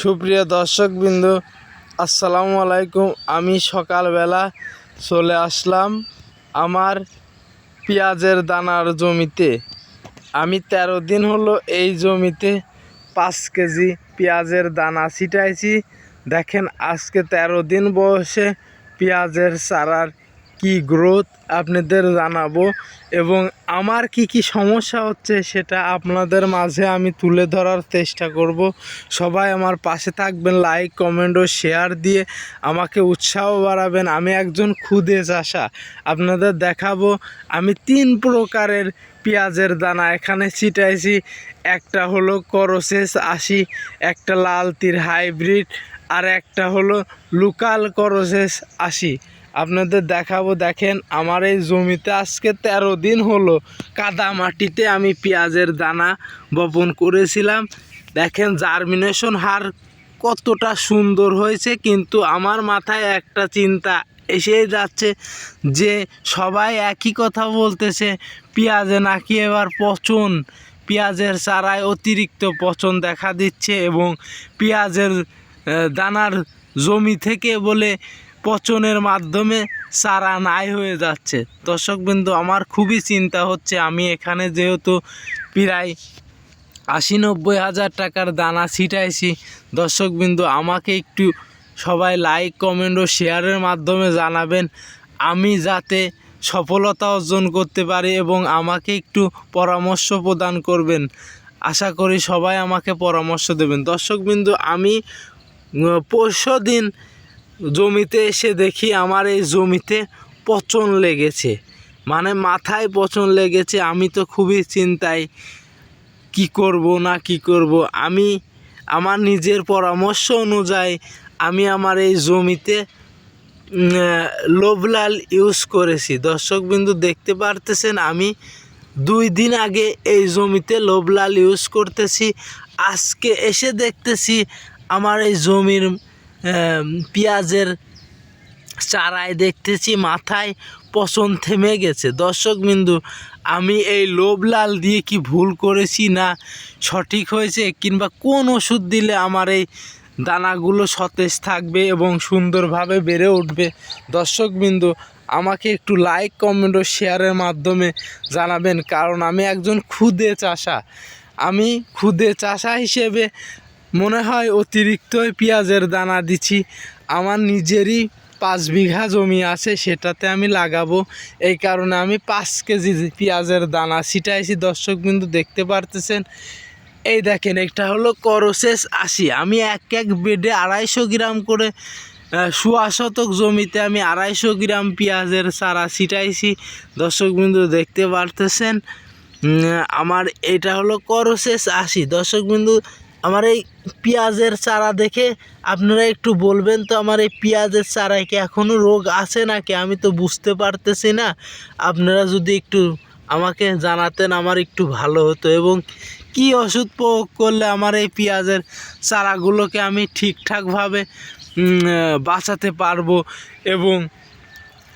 সুপ্রিয় দর্শকবৃন্দ, আসসালামু আলাইকুম। আমি সকালবেলা চলে আসলাম আমার পেঁয়াজের দানার জমিতে। আমি তেরো দিন হলো এই জমিতে পাঁচ কেজি পেঁয়াজের দানা ছিটাইছি। দেখেন, আজকে তেরো দিন বয়সে পেঁয়াজের চারার কি গ্রোথ আপনাদের জানাব এবং আমার কি কি সমস্যা হচ্ছে সেটা আপনাদের মাঝে আমি তুলে ধরার চেষ্টা করব। সবাই আমার পাশে থাকবেন লাইক কমেন্ট ও শেয়ার দিয়ে আমাকে উৎসাহ বাড়াবেন। আমি একজন খুদে চাষা, আপনাদের দেখাবো। আমি তিন প্রকারের পেঁয়াজের দানা, এখানে ছিটাইছি। একটা হলো করসেস আশি, একটা লাল তীর হাইব্রিড আর একটা হলো লোকাল করসেস আশি। আপনাদের দেখাবো, দেখেন আমার এই জমিতে আজকে তেরো দিন হলো কাদা মাটিতে আমি পেঁয়াজের দানা বপন করেছিলাম। দেখেন জার্মিনেশন হার কতটা সুন্দর হয়েছে, কিন্তু আমার মাথায় একটা চিন্তা এসেই যাচ্ছে যে সবাই একই কথা বলতেছে, পেঁয়াজে নাকি এবার পচন। পেঁয়াজের চারায় অতিরিক্ত পচন দেখা দিচ্ছে এবং পেঁয়াজের দানার জমি থেকে বলে পচনের মাধ্যমে চারা নাই হয়ে যাচ্ছে। দর্শকবৃন্দু, আমার খুবই চিন্তা হচ্ছে, আমি এখানে যেহেতু প্রায় আশি নব্বই হাজার টাকার দানা ছিটাইছি, দর্শকবৃন্দু, আমাকে একটু সবাই লাইক কমেন্ট ও শেয়ারের মাধ্যমে জানাবেন। আমি যাতে সফলতা অর্জন করতে পারি এবং আমাকে একটু পরামর্শ প্রদান করবেন। আশা করি সবাই আমাকে পরামর্শ দেবেন। দর্শকবৃন্দু, আমি পরশু দিন জমিতে এসে দেখি আমার এই জমিতে পচন লেগেছে। মানে মাথায় পচন লেগেছে, আমি তো খুবই চিন্তায়, কি করব না কি করব? আমি, আমার নিজের পরামর্শ অনুযায়ী আমি আমার এই জমিতে লোবলাল ইউজ করেছি। দর্শকবিন্দু দেখতে পারতেছেন, আমি দুই দিন আগে এই জমিতে লোবলাল ইউজ করতেছি। আজকে এসে দেখতেছি, আমার এই জমির পেঁয়াজের চারায় দেখতেছি মাথায় পচন থেমে গেছে। দর্শকবিন্দু আমি এই লোবলাল দিয়ে কি ভুল করেছি না সঠিক হয়েছে? কিংবা কোন ওষুধ দিলে আমার এই দানাগুলো সতেজ থাকবে এবং সুন্দরভাবে বেড়ে উঠবে? দর্শকবিন্দু আমাকে একটু লাইক কমেন্ট ও শেয়ারের মাধ্যমে জানাবেন। কারণ আমি একজন ক্ষুদে চাষা। আমি ক্ষুদে চাষা হিসেবে মনে হয় অতিরিক্ত পেঁয়াজের দানা দিচ্ছি আমার নিজেরই পাঁচ বিঘা জমি আছে, সেটাতে আমি লাগাবো। এই কারণে আমি পাঁচ কেজি পেঁয়াজের দানা ছিটাইছি। দর্শক বিন্দু দেখতে পারতেছেন। এই দেখেন, একটা হলো করসেস আশি। আমি এক এক বেডে আড়াইশো গ্রাম করে সোয়া শতক জমিতে আমি আড়াইশো গ্রাম পেঁয়াজের চারা ছিটাইছি। দর্শক বিন্দু দেখতে পারতেছেন। আমার এটা হলো করসেস আশি। দর্শক বিন্দু আমার এই পেঁয়াজের চারা দেখে আপনারা একটু বলবেন তো, আমার এই পেঁয়াজের চারায় কি এখনও রোগ আছে নাকি? আমি তো বুঝতে পারতেছি না। আপনারা যদি একটু আমাকে জানাতেন, আমার একটু ভালো হতো এবং কি ওষুধ প্রয়োগ করলে আমার এই পেঁয়াজের চারাগুলোকে আমি ঠিকঠাকভাবে বাঁচাতে পারব এবং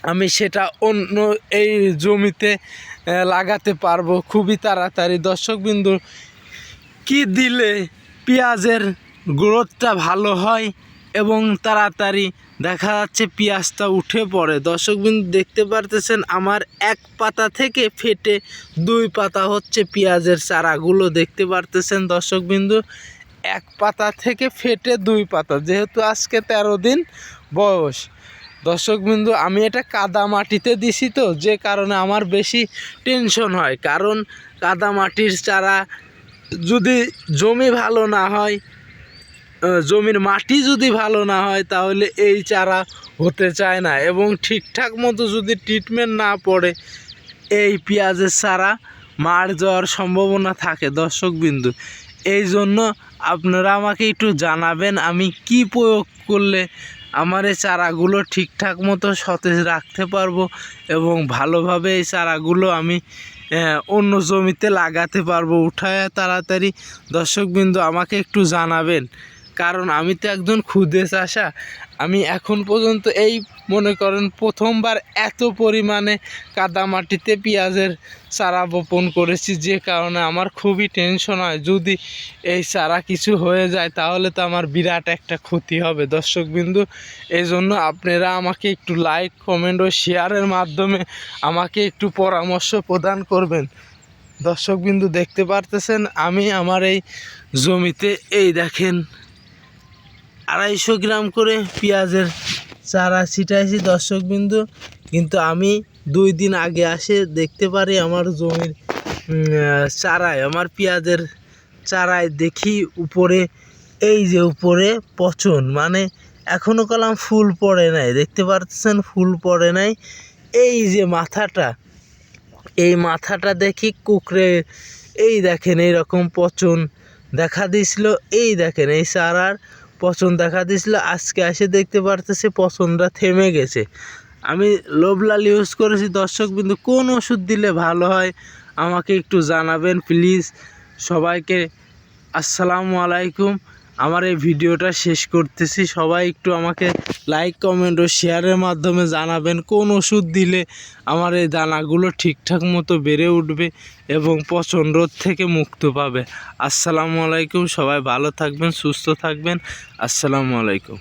আমি সেটা অন্য এই জমিতে লাগাতে পারব। খুবই তাড়াতাড়ি। দর্শকবিন্দু, কি দিলে পেঁয়াজের গ্রোথটা ভালো হয় এবং তাড়াতাড়ি দেখা যাচ্ছে পেঁয়াজটা উঠে পড়ে। দর্শকবিন্দু দেখতে পারতেছেন আমার এক পাতা থেকে ফেটে দুই পাতা হচ্ছে পেঁয়াজের চারাগুলো। দেখতে পারতেছেন দর্শকবিন্দু এক পাতা থেকে ফেটে দুই পাতা, যেহেতু আজকে তেরো দিন বয়স। দর্শকবিন্দু আমি এটা কাদা মাটিতে দিছি তো, যে কারণে আমার বেশি টেনশন হয়। কারণ কাদা মাটির চারা যদি জমি ভালো না হয় জমির মাটি যদি ভালো না হয়, তাহলে এই চারা হতে চায় না। এবং ঠিকঠাক মতো যদি ট্রিটমেন্ট না পড়ে, এই পেঁয়াজের চারা মার যাওয়ার সম্ভাবনা থাকে দর্শকবিন্দু। এই জন্য আপনারা আমাকে একটু জানাবেন, আমি কি প্রয়োগ করলে আমার এই চারাগুলো ঠিকঠাক মতো সতেজ রাখতে পারব এবং ভালোভাবে এই চারাগুলো আমি অন্য জমিতে লাগাতে পারব। উঠায় তাড়াতাড়ি দর্শকবৃন্দ আমাকে একটু জানাবেন। কারণ আমি তো একজন ক্ষুদে চাষা। আমি এখন পর্যন্ত এই, মনে করেন, প্রথমবার এত পরিমাণে কাদামাটিতে পেঁয়াজের চারা বপন করেছি, যে কারণে আমার খুবই টেনশন হয়। যদি এই চারা কিছু হয়ে যায়, তাহলে তো আমার বিরাট একটা ক্ষতি হবে। দর্শকবিন্দু এই জন্য আপনারা আমাকে একটু লাইক কমেন্ট ও শেয়ারের মাধ্যমে আমাকে একটু পরামর্শ প্রদান করবেন। দর্শকবিন্দু, দেখতে পারতেছেন, আমি আমার এই জমিতে, এই দেখেন আড়াইশো গ্রাম করে পেঁয়াজের চারা ছিটাইছি দর্শকবিন্দু। কিন্তু আমি দুই দিন আগে আসে দেখতে পারি আমার জমির চারায়, আমার পেঁয়াজের চারায় দেখি উপরে, এই যে উপরে পচন মানে এখনও কলাম ফুল পড়ে নাই, দেখতে পারতেছেন ফুল পড়ে নাই। এই যে মাথাটা, এই মাথাটা দেখি কুকড়ে, এই দেখেন এইরকম পচন দেখা দিয়েছিল, এই দেখেন এই চারার পচন দেখা দিয়েছিল, আজকে এসে দেখতে পারতেছে পচনটা থেমে গেছে। আমি লোবলাল ইউজ করেছি, দর্শক বিন্দু, কোন ওষুধ দিলে ভালো হয় আমাকে একটু জানাবেন প্লিজ সবাইকে আসসালামু আলাইকুম। আমার এই ভিডিওটা শেষ করতেছি। সবাই একটু আমাকে লাইক কমেন্ট ও শেয়ারের মাধ্যমে জানাবেন। কোন ওষুধ দিলে আমার এই দানাগুলো ঠিকঠাক মতো বেড়ে উঠবে এবং পচন রোদ থেকে মুক্ত পাবে। আসসালামু আলাইকুম, সবাই ভালো থাকবেন, সুস্থ থাকবেন। আসসালামু আলাইকুম।